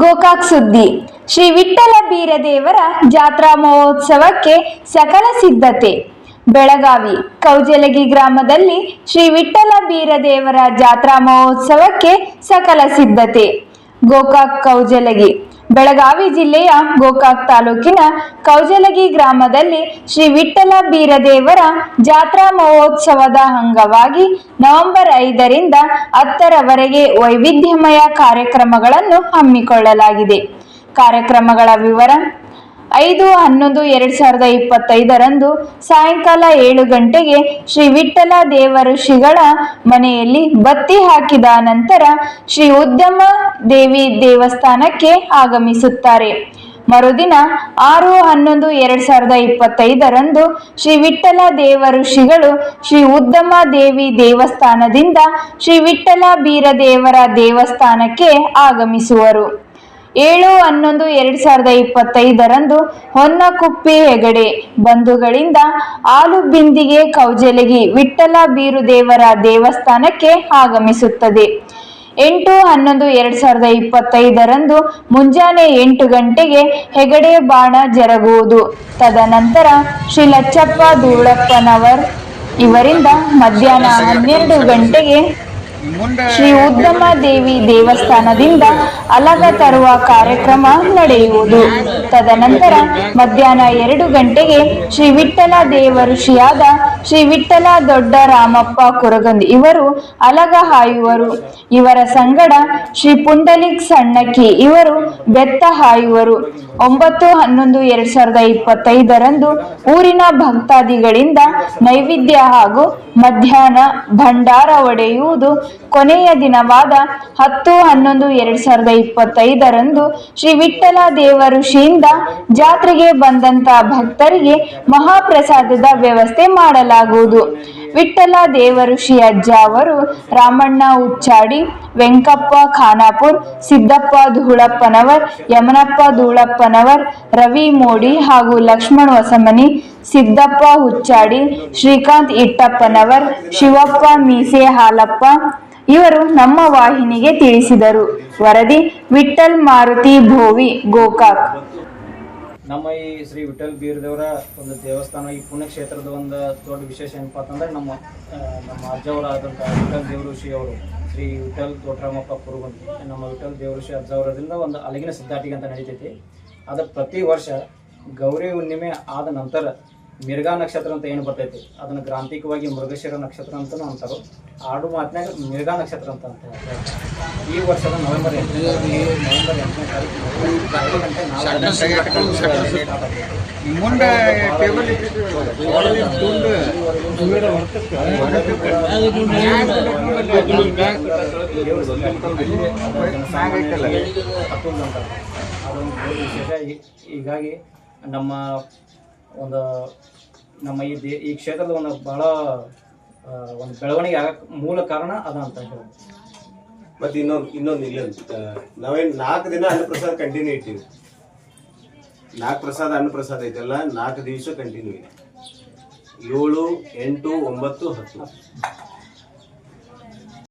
ಗೋಕಾಕ್ ಸುದ್ದಿ. ಶ್ರೀ ವಿಠಲ ಬೀರದೇವರ ಜಾತ್ರಾ ಮಹೋತ್ಸವಕ್ಕೆ ಸಕಲ ಸಿದ್ಧತೆ. ಬೆಳಗಾವಿ, ಕೌಜಲಗಿ ಗ್ರಾಮದಲ್ಲಿ ಶ್ರೀ ವಿಠಲ ಬೀರದೇವರ ಜಾತ್ರಾ ಮಹೋತ್ಸವಕ್ಕೆ ಸಕಲ ಸಿದ್ಧತೆ. ಗೋಕಾಕ್, ಕೌಜಲಗಿ ಬೆಳಗಾವಿ ಜಿಲ್ಲೆಯ ಗೋಕಾಕ್ ತಾಲೂಕಿನ ಕೌಜಲಗಿ ಗ್ರಾಮದಲ್ಲಿ ಶ್ರೀ ವಿಠಲ ಬೀರದೇವರ ಜಾತ್ರಾ ಮಹೋತ್ಸವದ ಅಂಗವಾಗಿ ನವೆಂಬರ್ ಐದರಿಂದ ಹತ್ತರವರೆಗೆ ವೈವಿಧ್ಯಮಯ ಕಾರ್ಯಕ್ರಮಗಳನ್ನು ಹಮ್ಮಿಕೊಳ್ಳಲಾಗಿದೆ. ಕಾರ್ಯಕ್ರಮಗಳ ವಿವರ ಐದು ಹನ್ನೊಂದು ಎರಡ್ ಸಾವಿರದ ಇಪ್ಪತ್ತೈದರಂದು ಸಾಯಂಕಾಲ ಏಳು ಗಂಟೆಗೆ ಶ್ರೀ ವಿಠಲ ದೇವರ ಶ್ರೀಗಳ ಮನೆಯಲ್ಲಿ ಬತ್ತಿ ಹಾಕಿದ ನಂತರ ಶ್ರೀ ಉದ್ಯಮ ದೇವಿ ದೇವಸ್ಥಾನಕ್ಕೆ ಆಗಮಿಸುತ್ತಾರೆ. ಮರುದಿನ ಆರು ಹನ್ನೊಂದು ಎರಡ್ ಸಾವಿರದ ಇಪ್ಪತ್ತೈದರಂದು ಶ್ರೀ ವಿಠಲ ದೇವ ಋಷಿಗಳು ಶ್ರೀ ಉದ್ದಮ ದೇವಿ ದೇವಸ್ಥಾನದಿಂದ ಶ್ರೀ ವಿಠಲ ಬೀರದೇವರ ದೇವಸ್ಥಾನಕ್ಕೆ ಆಗಮಿಸುವರು. ಏಳು ಹನ್ನೊಂದು ಎರಡ್ ಸಾವಿರದ ಇಪ್ಪತ್ತೈದರಂದು ಹೊನ್ನಕುಪ್ಪಿ ಹೆಗಡೆ ಬಂಧುಗಳಿಂದ ಆಲು ಬಿಂದಿಗೆ ಕೌಜಲಗಿ ವಿಠ್ಠಲ ಬೀರುದೇವರ ದೇವಸ್ಥಾನಕ್ಕೆ ಆಗಮಿಸುತ್ತದೆ. ಎಂಟು ಹನ್ನೊಂದು ಎರಡ್ ಸಾವಿರದ ಇಪ್ಪತ್ತೈದರಂದು ಮುಂಜಾನೆ ಎಂಟು ಗಂಟೆಗೆ ಹೆಗಡೆ ಬಾಣ ಜರಗುವುದು. ತದನಂತರ ಶ್ರೀ ಲಚ್ಚಪ್ಪ ಧೂಳಪ್ಪನವರ್ ಇವರಿಂದ ಮಧ್ಯಾಹ್ನ ಹನ್ನೆರಡು ಗಂಟೆಗೆ ಶ್ರೀ ಉದ್ದಮ ದೇವಿ ದೇವಸ್ಥಾನದಿಂದ ಅಲಗ ತರುವ ಕಾರ್ಯಕ್ರಮ ನಡೆಯುವುದು. ತದನಂತರ ಮಧ್ಯಾಹ್ನ ಎರಡು ಗಂಟೆಗೆ ಶ್ರೀ ವಿಠಲ ದೇವರು ಋಷಿಯಾದ ಶ್ರೀ ವಿಠಲ ದೊಡ್ಡ ರಾಮಪ್ಪ ಕುರಗಂದ್ ಇವರು ಅಲಗ ಹಾಯುವರು. ಇವರ ಸಂಗಡ ಶ್ರೀ ಪುಂಡಲಿಕ್ ಸಣ್ಣಕ್ಕಿ ಇವರು ಬೆತ್ತ ಹಾಯುವರು. ಒಂಬತ್ತು, ಹನ್ನೊಂದು, ಎರಡ್ ಸಾವಿರದ ಇಪ್ಪತ್ತೈದರಂದು ಊರಿನ ಭಕ್ತಾದಿಗಳಿಂದ ನೈವೇದ್ಯ ಹಾಗೂ ಮಧ್ಯಾಹ್ನ ಭಂಡಾರ ಒಡೆಯುವುದು ಕೊನೆಯ ದಿನವಾದ ಹತ್ತು ಹನ್ನೊಂದು ಎರಡ್ ಸಾವಿರದ ಇಪ್ಪತ್ತೈದರಂದು ಶ್ರೀ ವಿಠ್ಠಲ ದೇವ ಋಷಿಯಿಂದ ಜಾತ್ರೆಗೆ ಬಂದಂತ ಭಕ್ತರಿಗೆ ಮಹಾಪ್ರಸಾದದ ವ್ಯವಸ್ಥೆ ಮಾಡಲಾಗುವುದು. ವಿಠ್ಠಲ ದೇವಋಷಿ ಅಜ್ಜ ಅವರು ರಾಮಣ್ಣ ಉಚ್ಚಾಡಿ, ವೆಂಕಪ್ಪ ಖಾನಾಪುರ್, ಸಿದ್ದಪ್ಪ ಧೂಳಪ್ಪನವರ್, ಯಮನಪ್ಪ ಧೂಳಪ್ಪನವರ್, ರವಿ ಮೋಡಿ ಹಾಗೂ ಲಕ್ಷ್ಮಣ್ ಹೊಸಮನಿ, ಸಿದ್ದಪ್ಪ ಹುಚ್ಚಾಡಿ, ಶ್ರೀಕಾಂತ್ ಇಟ್ಟಪ್ಪನವರ್, ಶಿವಪ್ಪ ಮೀಸೆ ಹಾಲಪ್ಪ ಇವರು ನಮ್ಮ ವಾಹಿನಿಗೆ ತಿಳಿಸಿದರು. ವರದಿ ವಿಠಲ್ ಮಾರುತಿ ಭೋವಿ, ಗೋಕಾಕ್. ನಮ್ಮ ಈ ಶ್ರೀ ವಿಠಲ್ ಬೀರದೇವರ ಒಂದು ದೇವಸ್ಥಾನ, ಈ ಪುಣ್ಯಕ್ಷೇತ್ರದ ಒಂದು ದೊಡ್ಡ ವಿಶೇಷ ಏನಪ್ಪಾ ಅಂತಂದ್ರೆ ನಮ್ಮ ನಮ್ಮ ಅಜ್ಜವರಾದಂಥ ವಿಠಲ್ ದೇವಋಷಿ ಅವರು, ಶ್ರೀ ವಿಠಲ್ ದೊಡ್ಡರಾಮಪ್ಪ ಕುರುಗುಂದ್ ನಮ್ಮ ವಿಠಲ್ ದೇವಋಷಿ ಅಜ್ಜವರದಿಂದ ಒಂದು ಅಲಗಿನ ಸಿದ್ಧಾಟಿಗೆ ಅಂತ ನಡೀತೈತಿ. ಅದು ಪ್ರತಿ ವರ್ಷ ಗೌರಿ ಹುಣ್ಣಿಮೆ ಆದ ನಂತರ ಮಿರ್ಗಾ ನಕ್ಷತ್ರ ಅಂತ ಏನು ಬರ್ತೈತಿ? ಅದನ್ನು ಗ್ರಾಂಥಿಕವಾಗಿ ಮೃಗಶಿರ ನಕ್ಷತ್ರ ಅಂತಲೂ ಅಂತಾರೆ. ಆಡು ಮಾತಿನಾಗ ಮಿರ್ಗಾ ನಕ್ಷತ್ರ ಅಂತ ಅಂತ ಈ ವರ್ಷದ ನವೆಂಬರ್ ಎಂಟನೇ ಎಂಟನೇ ತಾರೀಕು ಅದೊಂದು ವಿಶೇಷ. ಹೀಗಾಗಿ ನಮ್ಮ ಒಂದು ನಮ್ಮ ಈ ದೇ, ಈ ಕ್ಷೇತ್ರದ ಒಂದು ಬಹಳ ಒಂದು ಬೆಳವಣಿಗೆ ಆಗಕ್ಕೆ ಮೂಲ ಕಾರಣ ಅದ ಅಂತ ಹೇಳಿ ಮತ್ತೆ ಇನ್ನೊಂದು ಇನ್ನೊಂದು ಇಲ್ಲ ನಾವೇನು ನಾಲ್ಕು ದಿನ ಅನ್ನಪ್ರಸಾದ ಕಂಟಿನ್ಯೂ ಇಟ್ಟಿವಿ. ನಾಲ್ಕು ಪ್ರಸಾದ ಅನ್ನಪ್ರಸಾದ ಐತಲ್ಲ, ನಾಲ್ಕು ದಿವಸ ಕಂಟಿನ್ಯೂ ಇದೆ. ಏಳು, ಎಂಟು, ಒಂಬತ್ತು, ಹತ್ತು.